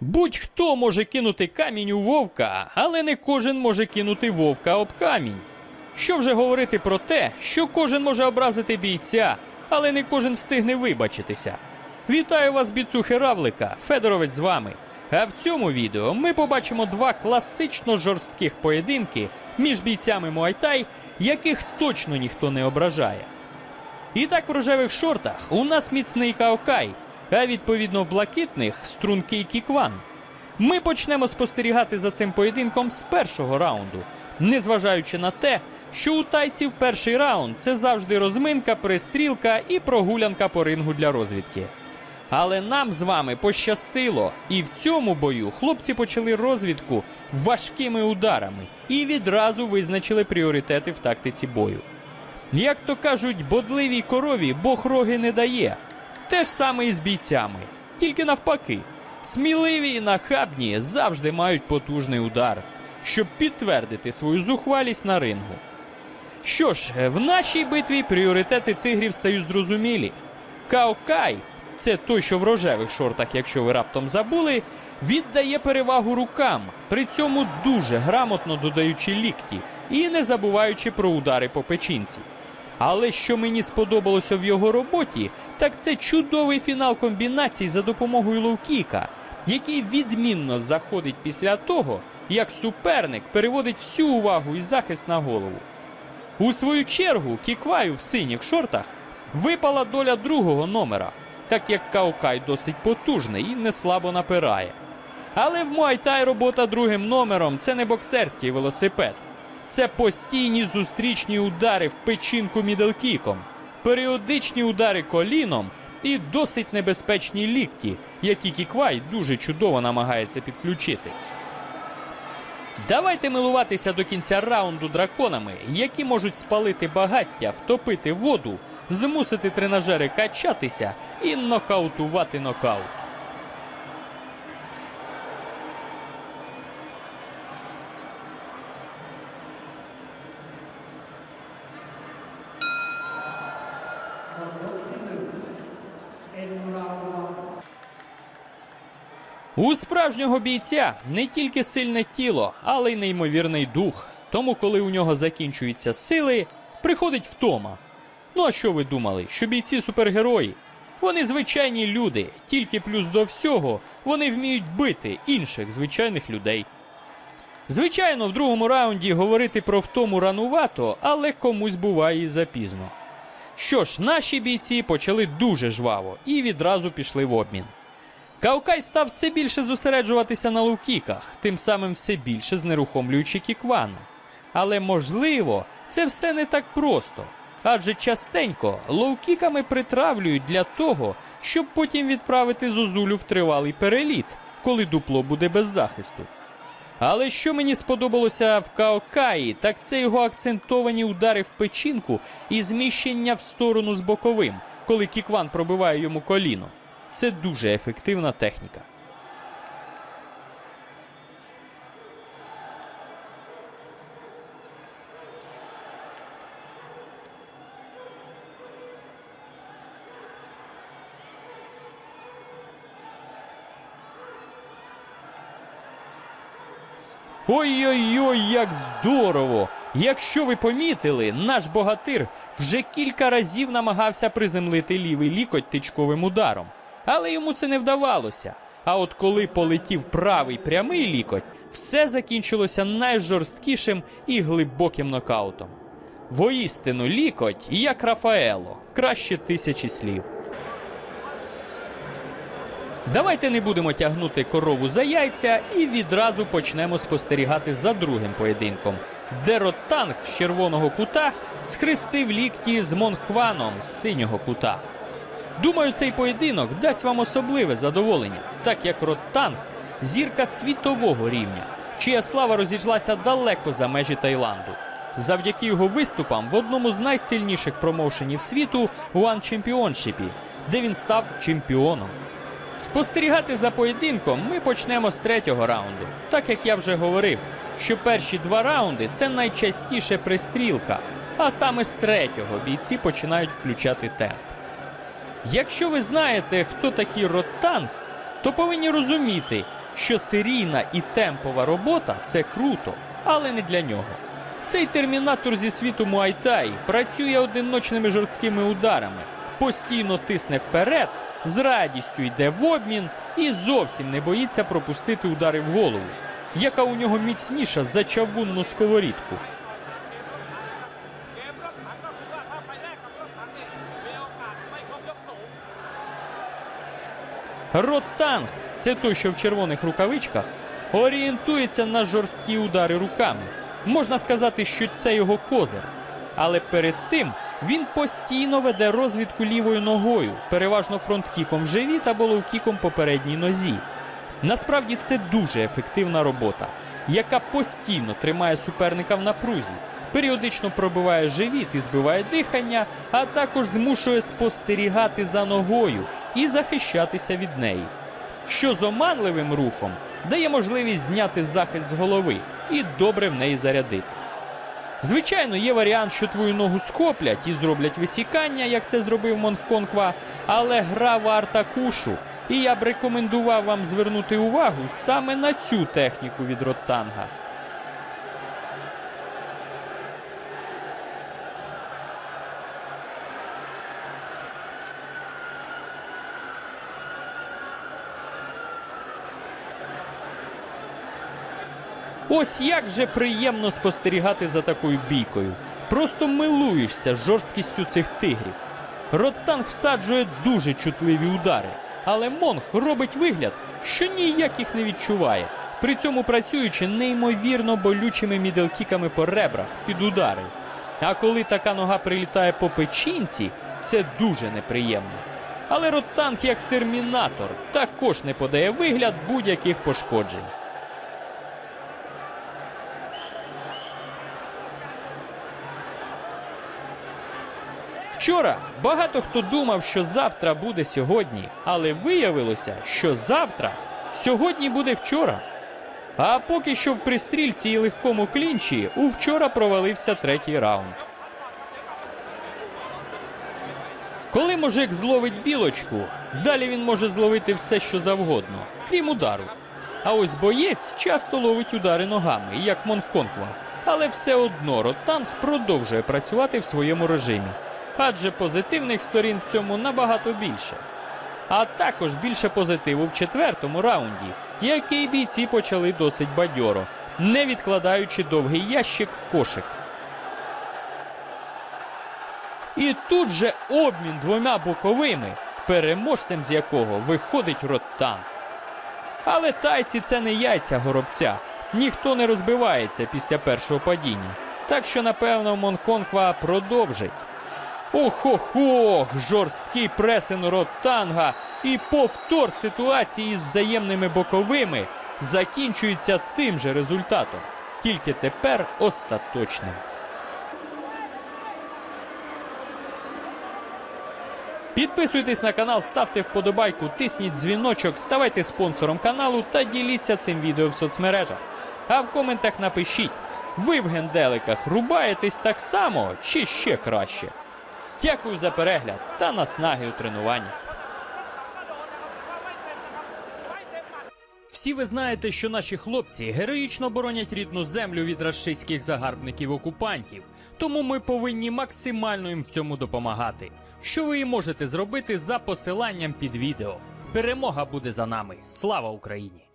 Будь-хто може кинути камінь у вовка, але не кожен може кинути вовка об камінь. Що вже говорити про те, що кожен може образити бійця, але не кожен встигне вибачитися. Вітаю вас, біцухи Равлика, Федоровець з вами. А в цьому відео ми побачимо два класично жорстких поєдинки між бійцями Муайтай, яких точно ніхто не ображає. І так в рожевих шортах у нас міцний Каокай, а відповідно в блакитних стрункий Кікван. Ми почнемо спостерігати за цим поєдинком з першого раунду, незважаючи на те, що у тайців перший раунд це завжди розминка, перестрілка і прогулянка по рингу для розвідки. Але нам з вами пощастило, і в цьому бою хлопці почали розвідку важкими ударами і відразу визначили пріоритети в тактиці бою. Як то кажуть, бодливій корові Бог роги не дає. Те ж саме і з бійцями, тільки навпаки. Сміливі і нахабні завжди мають потужний удар, щоб підтвердити свою зухвалість на рингу. Що ж, в нашій битві пріоритети тигрів стають зрозумілі. Каокай, це той, що в рожевих шортах, якщо ви раптом забули, віддає перевагу рукам, при цьому дуже грамотно додаючи лікті і не забуваючи про удари по печінці. Але що мені сподобалося в його роботі, так це чудовий фінал комбінацій за допомогою лоукіка, який відмінно заходить після того, як суперник переводить всю увагу і захист на голову. У свою чергу Кікваю в синіх шортах випала доля другого номера, так як Каукай досить потужний і не слабо напирає. Але в Муайтай робота другим номером це не боксерський велосипед. Це постійні зустрічні удари в печінку міделкіком, періодичні удари коліном і досить небезпечні лікті, які Кіквай дуже чудово намагається підключити. Давайте милуватися до кінця раунду драконами, які можуть спалити багаття, втопити воду, змусити тренажери качатися і нокаутувати нокаут. У справжнього бійця не тільки сильне тіло, але й неймовірний дух. Тому, коли у нього закінчуються сили, приходить втома. Ну а що ви думали, що бійці супергерої? Вони звичайні люди, тільки плюс до всього вони вміють бити інших звичайних людей. Звичайно, в другому раунді говорити про втому ранувато, але комусь буває і запізно. Що ж, наші бійці почали дуже жваво і відразу пішли в обмін. Каукай став все більше зосереджуватися на лукіках, тим самим все більше знерухомлюючи кіквану. Але можливо, це все не так просто. Адже частенько лоукіками притравлюють для того, щоб потім відправити зозулю в тривалий переліт, коли дупло буде без захисту. Але що мені сподобалося в Каокаї, так це його акцентовані удари в печінку і зміщення в сторону з боковим, коли кікван пробиває йому коліно. Це дуже ефективна техніка. Ой-ой-ой, як здорово! Якщо ви помітили, наш богатир вже кілька разів намагався приземлити лівий лікоть тичковим ударом, але йому це не вдавалося. А от коли полетів правий прямий лікоть, все закінчилося найжорсткішим і глибоким нокаутом. Воістину лікоть, як Рафаело, краще тисячі слів. Давайте не будемо тягнути корову за яйця і відразу почнемо спостерігати за другим поєдинком, де Ротанг з червоного кута схрестив лікті з Монхкваном з синього кута. Думаю, цей поєдинок дасть вам особливе задоволення, так як Ротанг зірка світового рівня, чия слава розійшлася далеко за межі Таїланду. Завдяки його виступам в одному з найсильніших промоушенів світу One Championship, де він став чемпіоном. Спостерігати за поєдинком ми почнемо з третього раунду, так як я вже говорив, що перші два раунди це найчастіше пристрілка, а саме з третього бійці починають включати темп. Якщо ви знаєте, хто такий Роттанг, то повинні розуміти, що серійна і темпова робота це круто, але не для нього. Цей термінатор зі світу Муайтай працює одиночними жорсткими ударами, постійно тисне вперед, з радістю йде в обмін і зовсім не боїться пропустити удари в голову, яка у нього міцніша за чавунну сковорідку. Ротанг це той, що в червоних рукавичках, орієнтується на жорсткі удари руками. Можна сказати, що це його козир. Але перед цим він постійно веде розвідку лівою ногою, переважно фронткіком в живіт або лоукіком по передній нозі. Насправді це дуже ефективна робота, яка постійно тримає суперника в напрузі, періодично пробиває живіт і збиває дихання, а також змушує спостерігати за ногою і захищатися від неї. Що з оманливим рухом дає можливість зняти захист з голови і добре в неї зарядити. Звичайно, є варіант, що твою ногу схоплять і зроблять висікання, як це зробив Монконква, але гра варта кушу. І я б рекомендував вам звернути увагу саме на цю техніку від Роттанга. Ось як же приємно спостерігати за такою бійкою. Просто милуєшся жорсткістю цих тигрів. Роттанг всаджує дуже чутливі удари, але Монг робить вигляд, що ніяк їх не відчуває, при цьому працюючи неймовірно болючими міделкіками по ребрах під удари. А коли така нога прилітає по печінці, це дуже неприємно. Але Роттанг, як термінатор, також не подає вигляд будь-яких пошкоджень. Вчора багато хто думав, що завтра буде сьогодні, але виявилося, що завтра сьогодні буде вчора. А поки що в пристрільці і легкому клінчі у вчора провалився третій раунд. Коли мужик зловить білочку, далі він може зловити все, що завгодно, крім удару. А ось боєць часто ловить удари ногами, як Монконква, але все одно Ротанг продовжує працювати в своєму режимі, адже позитивних сторін в цьому набагато більше. А також більше позитиву в четвертому раунді, який бійці почали досить бадьоро, не відкладаючи довгий ящик в кошик. І тут же обмін двома боковими, переможцем з якого виходить Роттанг. Але тайці це не яйця горобця. Ніхто не розбивається після першого падіння. Так що, напевно, Монконква продовжить. Ох-ох-ох, жорсткий пресин Роттанга і повтор ситуації з взаємними боковими закінчується тим же результатом, тільки тепер остаточним. Підписуйтесь на канал, ставте вподобайку, тисніть дзвіночок, ставайте спонсором каналу та діліться цим відео в соцмережах. А в коментах напишіть, ви в генделиках рубаєтесь так само чи ще краще. Дякую за перегляд та наснаги у тренуваннях. Всі ви знаєте, що наші хлопці героїчно боронять рідну землю від рашистських загарбників-окупантів, тому ми повинні максимально їм в цьому допомагати. Що ви і можете зробити за посиланням під відео. Перемога буде за нами. Слава Україні!